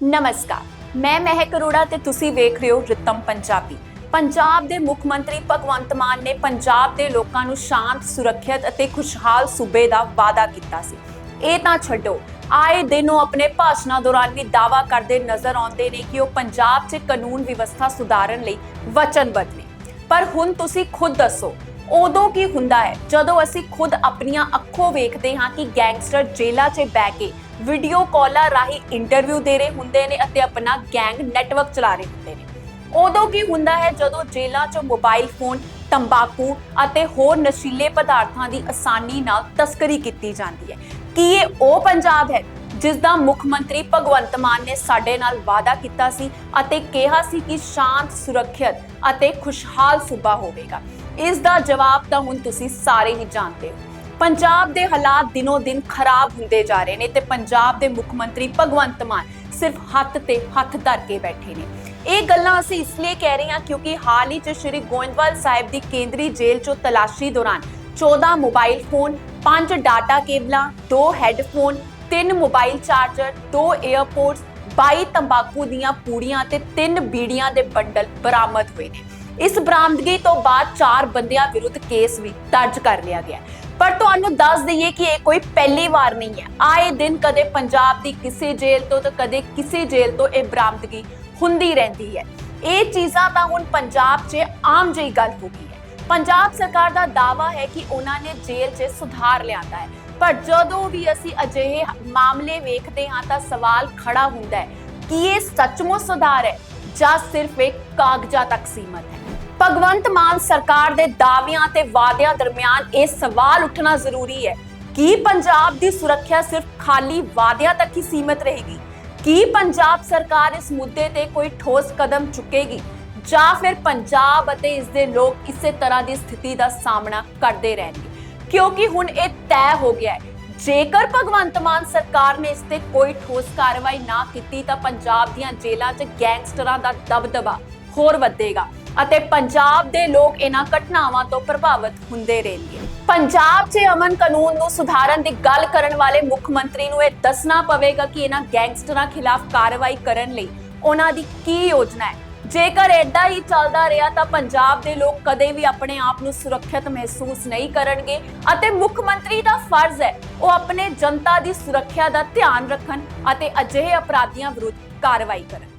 ਨਮਸਕਾਰ। ਮੈਂ ਮਹਿਕ ਅਰੋੜਾ ਤੇ ਤੁਸੀਂ ਵੇਖ ਰਹੇ ਹੋ ਰਿਤਮ ਪੰਜਾਬੀ। ਪੰਜਾਬ ਦੇ ਮੁੱਖ ਮੰਤਰੀ ਭਗਵੰਤ ਮਾਨ ਨੇ ਪੰਜਾਬ ਦੇ ਲੋਕਾਂ ਨੂੰ ਸ਼ਾਂਤ, ਸੁਰੱਖਿਅਤ ਅਤੇ ਖੁਸ਼ਹਾਲ ਸੂਬੇ ਦਾ ਵਾਅਦਾ ਕੀਤਾ ਸੀ। ਇਹ ਤਾਂ ਛੱਡੋ, ਆਏ ਦਿਨ ਉਹ ਆਪਣੇ ਭਾਸ਼ਣਾਂ ਦੌਰਾਨ ਵੀ ਦਾਅਵਾ ਕਰਦੇ ਨਜ਼ਰ ਆਉਂਦੇ ਨੇ ਕਿ ਉਹ ਪੰਜਾਬ 'ਚ ਕਾਨੂੰਨ ਵਿਵਸਥਾ ਸੁਧਾਰਨ ਲਈ ਵਚਨਬੱਧ ਨੇ। ਪਰ ਹੁਣ ਤੁਸੀਂ ਖੁਦ ਦੱਸੋ ਉਦੋਂ ਕੀ ਹੁੰਦਾ ਹੈ? ਜਦੋਂ ਅਸੀਂ ਖੁਦ ਆਪਣੀਆਂ ਅੱਖੋਂ ਵੇਖਦੇ ਹਾਂ ਕਿ ਗੈਂਗਸਟਰ ਜੇਲ੍ਹਾਂ 'ਚ ਬਹਿ ਕੇ ਵੀਡੀਓ ਕਾਲਾਂ ਰਾਹੀਂ ਇੰਟਰਵਿਊ ਦੇ ਰਹੇ ਹੁੰਦੇ ਨੇ ਅਤੇ ਆਪਣਾ ਗੈਂਗ ਨੈਟਵਰਕ ਚਲਾ ਰਹੇ ਹੁੰਦੇ ਨੇ। ਉਦੋਂ ਕੀ ਹੁੰਦਾ ਹੈ? ਜਦੋਂ ਜੇਲ੍ਹਾਂ 'ਚੋਂ ਮੋਬਾਈਲ ਫੋਨ ਤੰਬਾਕੂ ਅਤੇ ਹੋਰ ਨਸ਼ੀਲੇ ਪਦਾਰਥਾਂ ਦੀ ਆਸਾਨੀ ਨਾਲ ਤਸਕਰੀ ਕੀਤੀ ਜਾਂਦੀ ਹੈ। ਕੀ ਇਹ ਉਹ ਪੰਜਾਬ ਹੈ ਜਿਸ ਦਾ ਮੁੱਖ ਮੰਤਰੀ ਭਗਵੰਤ ਮਾਨ ਨੇ ਸਾਡੇ ਨਾਲ ਵਾਅਦਾ ਕੀਤਾ ਸੀ ਅਤੇ ਕਿਹਾ ਸੀ ਕਿ ਸ਼ਾਂਤ, ਸੁਰੱਖਿਅਤ ਅਤੇ ਖੁਸ਼ਹਾਲ ਸੂਬਾ ਹੋਵੇਗਾ? ਇਸ ਦਾ ਜਵਾਬ ਤਾਂ ਹੁਣ ਤੁਸੀਂ ਸਾਰੇ ਹੀ ਜਾਣਦੇ ਹੋ। ਪੰਜਾਬ ਦੇ ਹਾਲਾਤ ਦਿਨੋ ਦਿਨ ਖਰਾਬ ਹੁੰਦੇ ਜਾ ਰਹੇ ਨੇ ਤੇ ਪੰਜਾਬ ਦੇ ਮੁੱਖ ਮੰਤਰੀ ਭਗਵੰਤ ਮਾਨ ਸਿਰਫ ਹੱਥ ਤੇ ਹੱਥ ਧਰ ਕੇ ਬੈਠੇ ਨੇ। ਇਹ ਗੱਲਾਂ ਅਸੀਂ ਇਸ ਲਈ ਕਹਿ ਰਹੇ ਹਾਂ ਕਿਉਂਕਿ ਹਾਲ ਹੀ 'ਚ ਸ਼੍ਰੀ ਗੋਇੰਦਵਾਲ ਸਾਹਿਬ ਦੀ ਕੇਂਦਰੀ ਜੇਲ੍ਹ 'ਚੋਂ ਤਲਾਸ਼ੀ ਦੌਰਾਨ 14 ਮੋਬਾਈਲ ਫੋਨ 5 ਡਾਟਾ ਕੇਬਲਾਂ 2 ਹੈੱਡਫੋਨ 3 ਮੋਬਾਈਲ ਚਾਰਜਰ 2 에ਅਰਪੋਰਟਸ 22 ਤੰਬਾਕੂ ਦੀਆਂ ਪੂੜੀਆਂ ਤੇ 3 ਬੀੜੀਆਂ ਦੇ ਬੰਡਲ ਬਰਾਮਦ ਹੋਏ ਨੇ। ਇਸ ਬਰਾਮਦਗੀ ਤੋਂ ਬਾਅਦ ਚਾਰ ਬੰਦਿਆਂ ਵਿਰੁੱਧ ਕੇਸ ਵੀ ਦਰਜ ਕਰ ਲਿਆ ਗਿਆ ਪਰ ਤੁਹਾਨੂੰ ਦੱਸ ਦਈਏ ਕਿ ਇਹ ਕੋਈ ਪਹਿਲੀ ਵਾਰ ਨਹੀਂ ਹੈ। ਆਏ ਦਿਨ ਕਦੇ ਪੰਜਾਬ ਦੀ ਕਿਸੇ ਜੇਲ੍ਹ ਤੋਂ ਤਾਂ ਕਦੇ ਕਿਸੇ ਜੇਲ੍ਹ ਤੋਂ ਇਹ ਬਰਾਮਦਗੀ ਹੁੰਦੀ ਰਹਿੰਦੀ ਹੈ। ਇਹ ਚੀਜ਼ਾਂ ਤਾਂ ਹੁਣ ਪੰਜਾਬ 'ਚ ਆਮ ਜਿਹੀ ਗੱਲ ਹੋ ਗਈ ਹੈ। ਪੰਜਾਬ ਸਰਕਾਰ ਦਾ ਦਾਵਾ ਹੈ ਕਿ ਉਹਨਾਂ ਨੇ ਜੇਲ੍ਹ 'ਚ ਸੁਧਾਰ ਲਿਆਂਦਾ ਹੈ। ਪਰ ਜਦੋਂ ਵੀ ਅਸੀਂ ਅਜਿਹੇ ਮਾਮਲੇ ਵੇਖਦੇ ਹਾਂ ਤਾਂ ਸਵਾਲ ਖੜਾ ਹੁੰਦਾ ਹੈ ਕਿ ਇਹ ਸੱਚਮੁੱਚ ਸੁਧਾਰ ਹੈ ਜਾਂ ਸਿਰਫ ਇੱਕ ਕਾਗਜ਼ਾਂ ਤੱਕ ਸੀਮਤ ਹੈ। ਭਗਵੰਤ ਮਾਨ ਸਰਕਾਰ ਦੇ ਦਾਅਵਿਆਂ ਤੇ ਵਾਅਦਿਆਂ ਦਰਮਿਆਨ ਇਹ ਸਵਾਲ ਉੱਠਣਾ ਜ਼ਰੂਰੀ ਹੈ। ਕੀ ਪੰਜਾਬ ਦੀ ਸੁਰੱਖਿਆ ਸਿਰਫ ਖਾਲੀ ਵਾਅਦਿਆਂ ਤੱਕ ਹੀ ਸੀਮਤ ਰਹੇਗੀ? ਕੀ ਪੰਜਾਬ ਸਰਕਾਰ ਇਸ ਮੁੱਦੇ ਤੇ ਕੋਈ ਠੋਸ ਕਦਮ ਚੁੱਕੇਗੀ? ਜਾਂ ਫਿਰ ਪੰਜਾਬ ਅਤੇ ਇਸ ਦੇ ਲੋਕ ਇਸੇ ਤਰ੍ਹਾਂ ਦੀ ਸਥਿਤੀ ਦਾ ਸਾਹਮਣਾ ਕਰਦੇ ਰਹਿਣਗੇ? ਕਿਉਂਕਿ ਹੁਣ ਇਹ ਤੈਅ ਹੋ ਗਿਆ ਹੈ। ਜੇਕਰ ਭਗਵੰਤ ਮਾਨ ਸਰਕਾਰ ਨੇ ਇਸ ਤੇ ਕੋਈ ਠੋਸ ਕਾਰਵਾਈ ਨਾ ਕੀਤੀ ਤਾਂ ਪੰਜਾਬ ਦੀਆਂ ਜੇਲ੍ਹਾਂ 'ਚ ਗੈਂਗਸਟਰਾਂ ਦਾ ਦਬਦਬਾ ਹੋਰ ਵਧੇਗਾ। ਅਤੇ ਪੰਜਾਬ ਦੇ ਲੋਕ ਇਹਨਾਂ ਘਟਨਾਵਾਂ ਤੋਂ ਪ੍ਰਭਾਵਿਤ ਹੁੰਦੇ ਰਹਿਣਗੇ। ਪੰਜਾਬ 'ਚ ਅਮਨ ਕਾਨੂੰਨ ਨੂੰ ਸੁਧਾਰਨ ਦੀ ਗੱਲ ਕਰਨ ਵਾਲੇ ਮੁੱਖ ਮੰਤਰੀ ਨੂੰ ਇਹ ਦੱਸਣਾ ਪਵੇਗਾ ਕਿ ਇਹਨਾਂ ਗੈਂਗਸਟਰਾਂ ਖਿਲਾਫ ਕਾਰਵਾਈ ਕਰਨ ਲਈ ਉਹਨਾਂ ਦੀ ਕੀ ਯੋਜਨਾ ਹੈ। ਜੇਕਰ ਐਡਾ ਹੀ ਚੱਲਦਾ ਰਿਹਾ ਤਾਂ ਪੰਜਾਬ ਦੇ ਲੋਕ ਕਦੇ ਵੀ ਆਪਣੇ ਆਪ ਨੂੰ ਸੁਰੱਖਿਅਤ ਮਹਿਸੂਸ ਨਹੀਂ ਕਰਨਗੇ ਅਤੇ ਮੁੱਖ ਮੰਤਰੀ ਦਾ ਫਰਜ਼ ਹੈ ਉਹ ਆਪਣੇ ਜਨਤਾ ਦੀ ਸੁਰੱਖਿਆ ਦਾ ਧਿਆਨ ਰੱਖਣ ਅਤੇ ਅਜਿਹੇ ਅਪਰਾਧੀਆਂ ਵਿਰੁੱਧ ਕਾਰਵਾਈ ਕਰਨ।